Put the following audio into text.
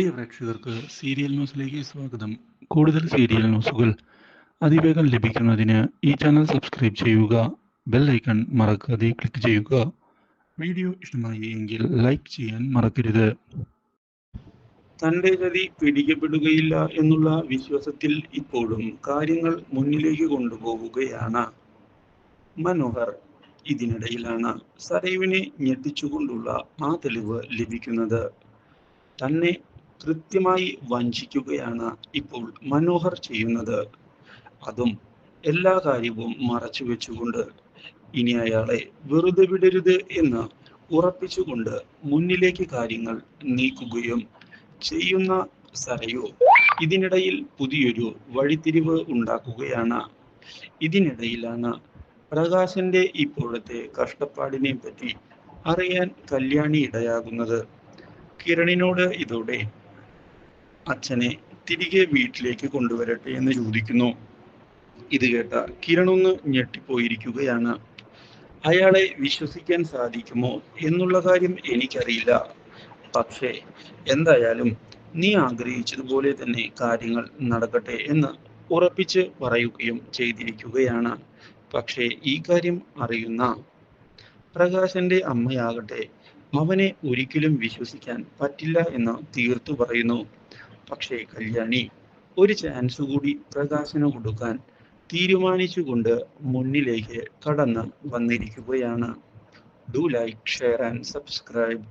പ്രിയ പ്രേക്ഷകർക്ക് സീരിയൽ ന്യൂസിലേക്ക് സ്വാഗതം. കൂടുതൽ സീരിയൽ ന്യൂസുകൾ അതിവേഗം ലഭിക്കുന്നതിന് ഈ ചാനൽ സബ്സ്ക്രൈബ് ചെയ്യുക ബെൽ ഐക്കൺ മറക്കാതെ ക്ലിക്ക് ചെയ്യുക. വീഡിയോ ഇഷ്ടമായി എങ്കിൽ ലൈക്ക് ചെയ്യാൻ മറക്കരുത്. തന്റെ ഗതി പിടിക്കപ്പെടുകയില്ല എന്നുള്ള വിശ്വാസത്തിൽ ഇപ്പോഴും കാര്യങ്ങൾ മുന്നിലേക്ക് കൊണ്ടുപോവുകയാണ്. മനോഹർ ഇതിനിടയിലാണ് സരയുവിനെ ഞെട്ടിച്ചുകൊണ്ടുള്ള ആ തെളിവ് ലഭിക്കുന്നത്. തന്നെ കൃത്യമായി വഞ്ചിക്കുകയാണ് ഇപ്പോൾ മനോഹർ ചെയ്യുന്നത്. അതും എല്ലാ കാര്യവും മറച്ചു വെച്ചുകൊണ്ട് ഇനി അയാളെ വെറുതെ വിടരുത് എന്ന് ഉറപ്പിച്ചുകൊണ്ട് മുന്നിലേക്ക് കാര്യങ്ങൾ നീക്കുകയും ചെയ്യുന്ന സരയു ഇതിനിടയിൽ പുതിയൊരു വഴിത്തിരിവ് ഉണ്ടാക്കുകയാണ്. ഇതിനിടയിലാണ് പ്രകാശന്റെ ഇപ്പോഴത്തെ കഷ്ടപ്പാടിനെ പറ്റി അറിയാൻ കല്യാണി ഇടയാകുന്നത്. കിരണിനോട് ഇതോടെ അച്ഛനെ തിരികെ വീട്ടിലേക്ക് കൊണ്ടുവരട്ടെ എന്ന് ചോദിക്കുന്നു. ഇത് കേട്ട കിരണൊന്ന് ഞെട്ടിപ്പോയിരിക്കുകയാണ്. അയാളെ വിശ്വസിക്കാൻ സാധിക്കുമോ എന്നുള്ള കാര്യം എനിക്കറിയില്ല. പക്ഷേ എന്തായാലും നീ ആഗ്രഹിച്ചതുപോലെ തന്നെ കാര്യങ്ങൾ നടക്കട്ടെ എന്ന് ഉറപ്പിച്ച് പറയുകയും ചെയ്തിരിക്കുകയാണ്. പക്ഷേ ഈ കാര്യം അറിയുന്ന പ്രകാശന്റെ അമ്മയാകട്ടെ അവനെ ഒരിക്കലും വിശ്വസിക്കാൻ പറ്റില്ല എന്ന് തീർത്തു പറയുന്നു. പക്ഷേ കല്യാണി ഒരു ചാൻസ് കൂടി പ്രകാശന് കൊടുക്കാൻ തീരുമാനിച്ചുകൊണ്ട് മുന്നിലേക്ക് കടന്ന് വന്നിരിക്കുകയാണ്. Do like share and subscribe